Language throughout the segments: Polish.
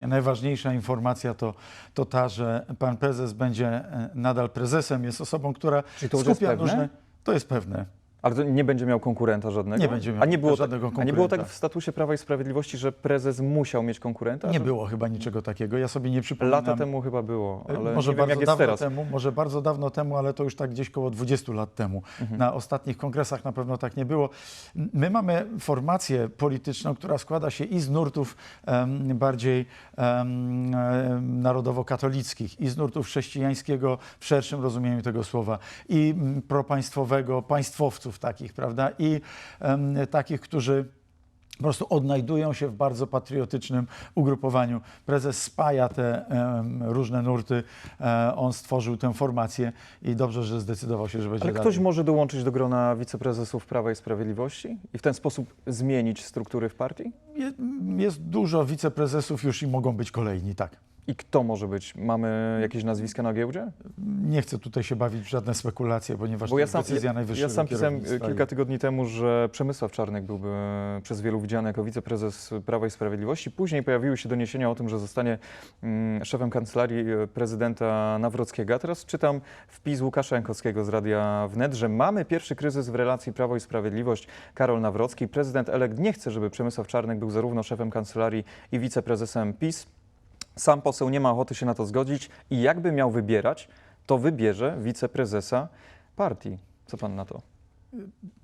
Najważniejsza informacja to, to ta, że pan prezes będzie e, nadal prezesem, jest osobą, która Czyli to już jest skupia pewne? różne. To jest pewne. Ale to nie będzie miał konkurenta żadnego? Nie będzie miał a nie było, żadnego tak, a nie było tak konkurenta. w statusie Prawa i Sprawiedliwości, że prezes musiał mieć konkurenta? Nie było chyba niczego takiego. Ja sobie nie przypominam. Lata temu chyba było, E, ale może nie wiem bardzo jak dawno teraz. temu, może bardzo dawno temu, ale to już tak gdzieś koło 20 lat temu. Mhm. Na ostatnich kongresach na pewno tak nie było. My mamy formację polityczną, która składa się i z nurtów em, bardziej em, narodowo-katolickich, i z nurtów chrześcijańskiego w szerszym rozumieniu tego słowa, i mm, propaństwowego, państwowców takich, prawda, i em, takich, którzy po prostu odnajdują się w bardzo patriotycznym ugrupowaniu. Prezes spaja te em, różne nurty, e, on stworzył tę formację i dobrze, że zdecydował się, że będzie Ale dalej. ktoś może dołączyć do grona wiceprezesów Prawa i Sprawiedliwości i w ten sposób zmienić struktury w partii? Je- Jest dużo wiceprezesów już i mogą być kolejni, tak. I kto może być? Mamy jakieś nazwiska na giełdzie? Nie chcę tutaj się bawić w żadne spekulacje, ponieważ Bo to ja jest sam, decyzja ja, najwyższego ja sam pisałem kierownictwa. kilka tygodni temu, że Przemysław Czarnek byłby przez wielu widziany jako wiceprezes Prawa i Sprawiedliwości. Później pojawiły się doniesienia o tym, że zostanie mm, szefem kancelarii e, prezydenta Nawrockiego. A teraz czytam wpis Łukasza Jankowskiego z Radia Wnet, że mamy pierwszy kryzys w relacji Prawo i Sprawiedliwość. Karol Nawrocki, prezydent elekt nie chce, żeby Przemysław Czarnek był zarówno szefem kancelarii i wiceprezesem PiS. Sam poseł nie ma ochoty się na to zgodzić i jakby miał wybierać, to wybierze wiceprezesa partii. Co pan na to?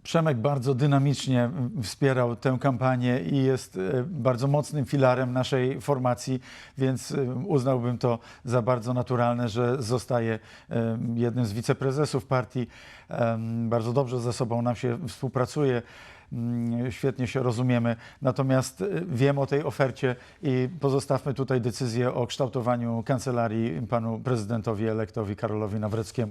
Przemek bardzo dynamicznie wspierał tę kampanię i jest e, bardzo mocnym filarem naszej formacji, więc e, uznałbym to za bardzo naturalne, że zostaje e, jednym z wiceprezesów partii. Bardzo dobrze ze sobą nam się współpracuje. Mm, Świetnie się rozumiemy. Natomiast wiem o tej ofercie i pozostawmy tutaj decyzję o kształtowaniu kancelarii panu prezydentowi elektowi Karolowi Nawreckiemu.